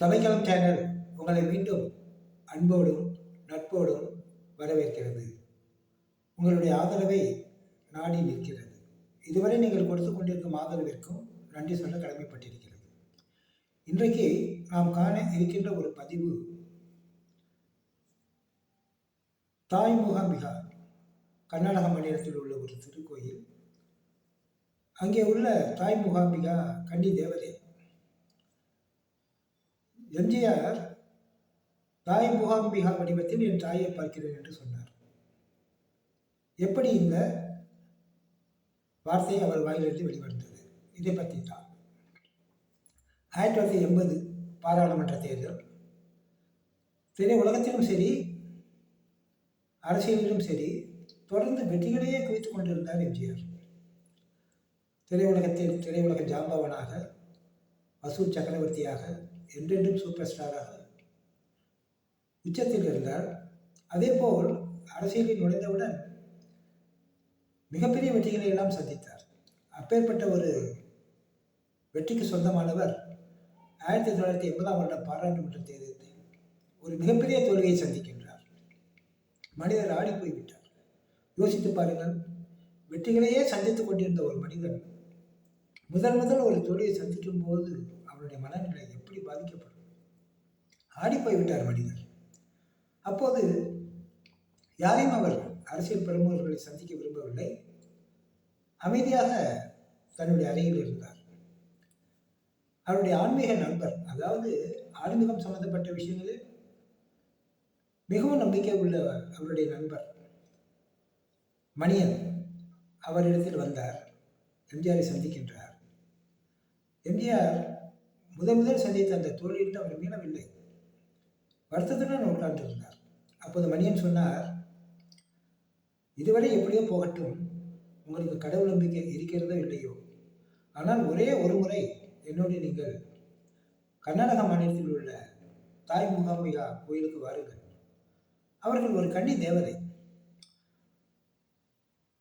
சபைக்களம் channel உங்களை மீண்டும் அன்போடும் நட்போடும் வரவேற்கிறது. உங்களுடைய ஆதரவை நாடி நிற்கிறது. இதுவரை நீங்கள் கொடுத்து கொண்டிருக்கும் ஆதரவிற்கும் நன்றி சொல்ல கடமைப்பட்டிருக்கிறது. இன்றைக்கு நாம் காண இருக்கின்ற ஒரு பதிவு தாய் மூகாம்பிகா கர்நாடக மாநிலத்தில் உள்ள ஒரு திருக்கோயில் அங்கே உள்ள தாய் மூகாம்பிகா கன்னி தேவதை எம்ஜிஆர் தாய் முகாம்பிகா வடிவத்தில் என் தாயை பார்க்கிறேன் என்று சொன்னார். எப்படி இந்த வார்த்தை அவர் வாயிலிருந்து வெளிவந்தது? இதை பற்றி தான். ஆயிரத்தி தொள்ளாயிரத்தி எண்பது பாராளுமன்ற தேர்தல். திரை உலகத்திலும் சரி அரசியலிலும் சரி தொடர்ந்து வெற்றிகளையே குவித்துக் கொண்டிருந்தார் எம்ஜிஆர். திரையுலகத்தில் திரையுலக ஜாம்பவனாக வசூல் சக்கரவர்த்தியாக என்றென்றும் சூப்பர் ஸ்டாராக உச்சத்தில் இருந்தார் அதேபோல் அரசியலில் நுழைந்தவுடன் மிகப்பெரிய வெற்றிகளை எல்லாம் சந்தித்தார். அப்பேற்பட்ட ஒரு வெற்றிக்கு சொந்தமானவர் ஆயிரத்தி தொள்ளாயிரத்தி எண்பதாம் வருட பாராளுமன்ற தேர்தலில் ஒரு மிகப்பெரிய தோல்வியை சந்திக்கின்றார். மனிதர் ஆடி போய்விட்டார். யோசித்து பாருங்கள் வெற்றிகளையே சந்தித்துக் கொண்டிருந்த ஒரு மனிதன் முதன் முதல் ஒரு தோல்வியை சந்திக்கும் போது அவருடைய மனநிலை எப்படி பாதிக்கப்படும்? ஆடிப்போய் விட்டார் மனிதர். அப்போது யாரையும் அவர் அரசியல் பிரமுகர்களை சந்திக்க விரும்பவில்லை. அமைதியாக தன்னுடைய அறையில் இருந்தார். அவருடைய ஆன்மீக நண்பர் அதாவது ஆன்மீகம் சம்பந்தப்பட்ட விஷயங்களில் மிகவும் நம்பிக்கை உள்ள அவருடைய நண்பர் மணியன் அவரிடத்தில் வந்தார். எம்ஜிஆரை சந்திக்கின்றார். எம்ஜிஆர் முதல் முதல் சந்தித்த அந்த தோழியிட்டு அவர் மீளவில்லை. வருத்தத்துடன் உட்கார்ந்திருந்தார். அப்போது மணியன் சொன்னார் இதுவரை எப்படியோ போகட்டும். உங்களுக்கு கடவுள் நம்பிக்கை இருக்கிறதோ இல்லையோ? ஆனால் ஒரே ஒரு முறை என்னோடு நீங்கள் கர்நாடக மாநிலத்தில் உள்ள தாய் முகாமையா கோயிலுக்கு வாருங்கள். அவர்கள் ஒரு கன்னி தேவதை.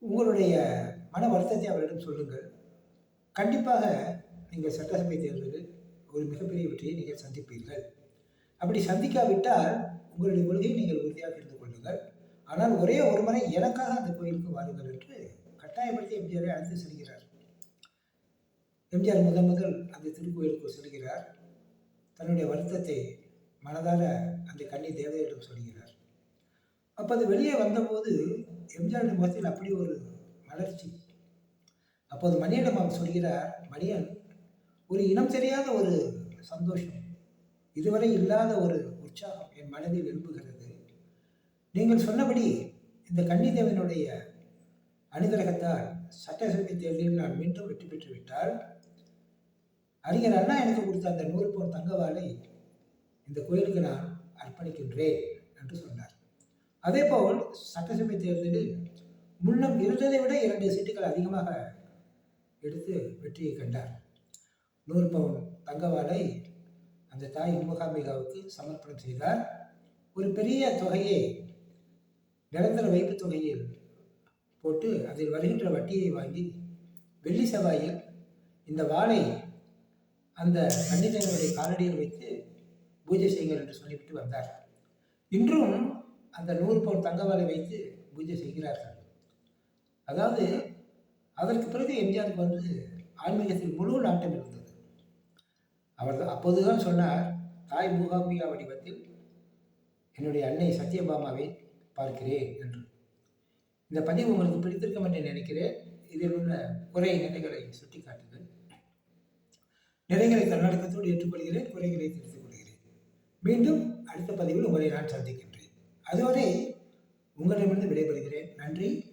உங்களுடைய மன வருத்தத்தை அவரிடம் சொல்லுங்கள். கண்டிப்பாக நீங்கள் சட்டசபை தேர்தலில் ஒரு மிகப்பெரிய வெற்றியை நீங்கள் சந்திப்பீர்கள். அப்படி சந்திக்காவிட்டால் உங்களுடைய கொள்கையை நீங்கள் உறுதியாக இருந்து கொள்ளுங்கள். ஆனால் ஒரே ஒரு முறை எனக்காக அந்த கோயிலுக்கு வாருங்கள் என்று கட்டாயப்படுத்தி எம்ஜிஆரை அழைத்து செல்கிறார். எம்ஜிஆர் முதன் முதல் அந்த திருக்கோயிலுக்கு செல்கிறார். தன்னுடைய வருத்தத்தை மனதார அந்த கன்னி தேவதையிடம் சொல்கிறார். அப்போ அது வெளியே வந்தபோது எம்ஜிஆருடைய முகத்தில் அப்படி ஒரு மலர்ச்சி. அப்போது மணியிடம் அவர் சொல்கிறார் மணியன் ஒரு இனம் தெரியாத ஒரு சந்தோஷம். இதுவரை இல்லாத ஒரு உற்சாகம் என் மனதில் விரும்புகிறது நீங்கள் சொன்னபடி இந்த கன்னிதேவனுடைய அனுகிரகத்தால் சட்டசபை தேர்தலில் நான் மீண்டும் வெற்றி பெற்று விட்டால் அறிஞர் அண்ணா எனக்கு கொடுத்த அந்த நூறு பவுன் தங்கவாளை இந்த கோயிலுக்கு நான் அர்ப்பணிக்கின்றேன் என்று சொன்னார். அதேபோல் சட்டசபை தேர்தலில் முன்னம் இருந்ததை விட இரண்டு சீட்டுகள் அதிகமாக எடுத்து வெற்றியை கண்டார். நூறு பவுன் தங்கவாளை அந்த தாய் மூகாம்பிகாவுக்கு சமர்ப்பணம் செய்தார். ஒரு பெரிய தொகையை நிரந்தர வைப்பு தொகையில் போட்டு அதில் வருகின்ற வட்டியை வாங்கி வெள்ளி செவ்வாயில் இந்த வாளை அந்த கன்னிதேவனுடைய காலடியில் வைத்து பூஜை செய்கிறார் என்று சொல்லிவிட்டு வந்தார். இன்றும் அந்த நூறு பவுன் தங்க வாளை வைத்து பூஜை செய்கிறார்கள். அதாவது அதற்கு பிறகு எம்ஜிஆருக்கு வந்து ஆன்மீகத்தில் முழு நாட்டம் இருந்தது. அவர் அப்போதுதான் சொன்னார் தாய் மூகாம்பிகா வடிவத்தில் என்னுடைய அன்னை சத்யபாமாவை பார்க்கிறேன் என்று. இந்த பதிவு உங்களுக்கு பிடித்திருக்கும் என்று நினைக்கிறேன். இதில் உள்ள குறை நிலைகளை சுட்டி காட்டுங்கள் நிறைகளை கர்நாடகத்தோடு ஏற்றுக்கொள்கிறேன் குறைகளை திருத்திக் கொள்கிறேன். மீண்டும் அடுத்த பதிவில் உங்களை நான் சந்திக்கின்றேன். அதுவரை உங்களிடமிருந்து விடைபெறுகிறேன். நன்றி.